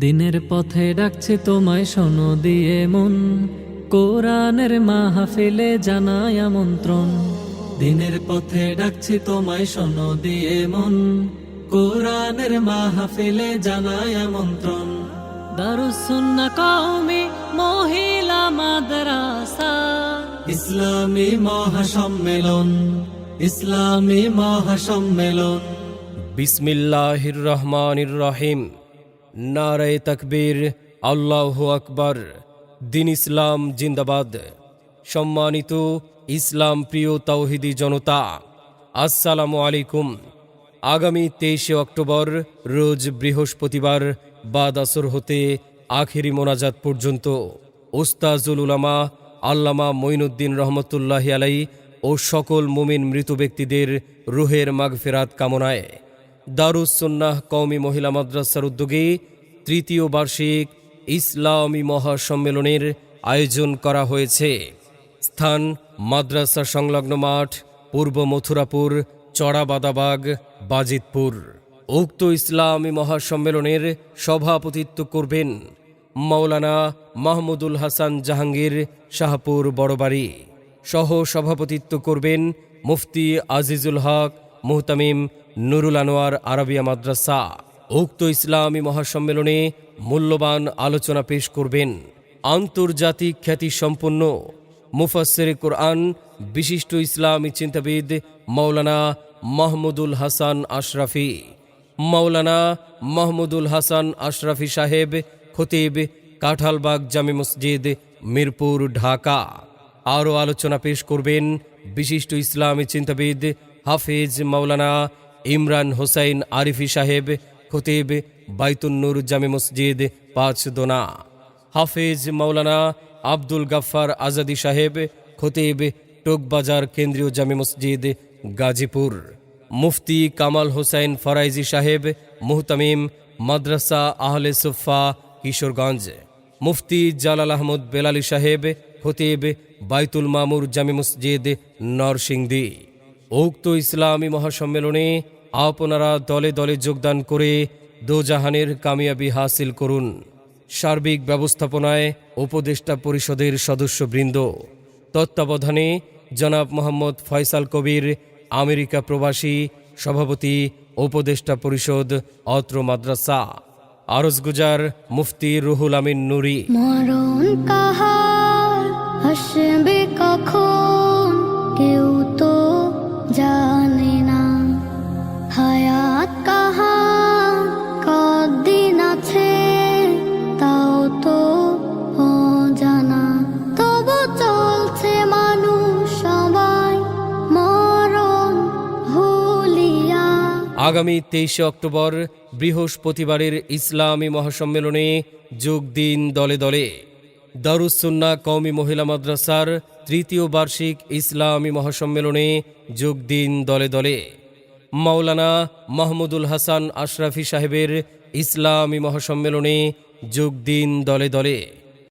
দিনের পথে ডাকছে তোমায় শোনো দিয়ে মন। কোরআনের মাহফিলে জানাই আমন্ত্রণ। দিনের পথে ডাকছে তোমায় শোনো দিয়ে মন। কোরআনের মাহফিলে জানাই আমন্ত্রণ। দারুসুন্না কওমি মহিলা মাদ্রাসা। ইসলামী মহাসম্মেলন ইসলামী মহাসম্মেলন। বিসমিল্লাহির রহমানির রহিম। নারায় তকবীর, আল্লাহ আকবর। দিন ইসলাম জিন্দাবাদ। সম্মানিত ইসলাম প্রিয় তৌহিদি জনতা, আসসালামু আলাইকুম। আগামী তেইশে অক্টোবর, রোজ বৃহস্পতিবার, বাদ আসর হতে আখেরি মোনাজাত পর্যন্ত। ওস্তাজুল উলামা, আল্লামা মঈনুদ্দিন রহমতুল্লাহ আলাই ও সকল মুমিন মৃত ব্যক্তিদের রুহের মাগফেরাত কামনায় দারুসন্নাহ কওমি মহিলা মাদ্রাসার উদ্যোগে তৃতীয় বার্ষিক ইসলামী মহাসম্মেলনের আয়োজন করা হয়েছে। স্থান মাদ্রাসা সংলগ্ন মাঠ, পূর্ব মথুরাপুর, চড়াবাদাবাগ, বাজিতপুর। উক্ত ইসলামী মহাসম্মেলনের সভাপতিত্ব করবেন মাওলানা মাহমুদুল হাসান জাহাঙ্গীর শাহপুর বড়বাড়ি। সহ সভাপতিত্ব করবেন মুফতি আজিজুল হক, মুহতামিম নুরুল আনোয়ার আরবিয়া মাদ্রাসা, উক্ত ইসলামী মহাসম্মেলনে মূল্যবান আলোচনা পেশ করবেন আন্তর্জাতিক খ্যাতিসম্পন্ন মুফাসের কোরআন বিশিষ্ট ইসলামী চিন্তাবিদ মৌলানা মাহমুদুল হাসান আশরাফি। মৌলানা মাহমুদুল হাসান আশরাফি সাহেব, খতিব কাঁঠালবাগ জামি মসজিদ, মিরপুর, ঢাকা। আরও আলোচনা পেশ করবেন বিশিষ্ট ইসলামী চিন্তাবিদ হাফিজ মাওলানা ইমরান হোসাইন আরিফি সাহেব, খতিব বাইতুন্নুর জামে মসজিদ, পাঁচ দোনা। হাফিজ মাওলানা আব্দুল গাফফার আজাদি সাহেব, খতিব টোকবাজার কেন্দ্রীয় জামে মসজিদ, গাজীপুর। মুফতি কামাল হোসাইন ফরাইজি সাহেব, মুহতামিম মাদ্রাসা আহলে সুফা কিশোরগঞ্জ। মুফতি জালাল আহমদ বেলালি সাহেব, খতিব বাইতুল মামুর জামে মসজিদ, নরসিংদী। উক্ত ইসলামী মহাসম্মেলনে আপনারা দলে দলে যোগদান করে দোজাহানের কামিয়াবি হাসিল করুন। সার্বিক ব্যবস্থাপনায় উপদেষ্টা পরিষদের সদস্যবৃন্দ। তত্ত্বাবধানে জনাব মোহাম্মদ ফয়সাল কবির, আমেরিকা প্রবাসী, সভাপতি, উপদেষ্টা পরিষদ, অত্র মাদ্রাসা। আরজগুজার মুফতি রুহুল আমিন নুরি। মরণ কাহার আসবে কখন? আগামী তেইশে অক্টোবর বৃহস্পতিবারের ইসলামী মহাসম্মেলনে যোগ দিন দলে দলে। দারুসুন্না কওমি মহিলা মাদ্রাসার তৃতীয় বার্ষিক ইসলামী মহাসম্মেলনে যোগ দিন দলে দলে। মাওলানা মাহমুদুল হাসান আশরাফি সাহেবের ইসলামী মহাসম্মেলনে যোগ দিন দলে দলে।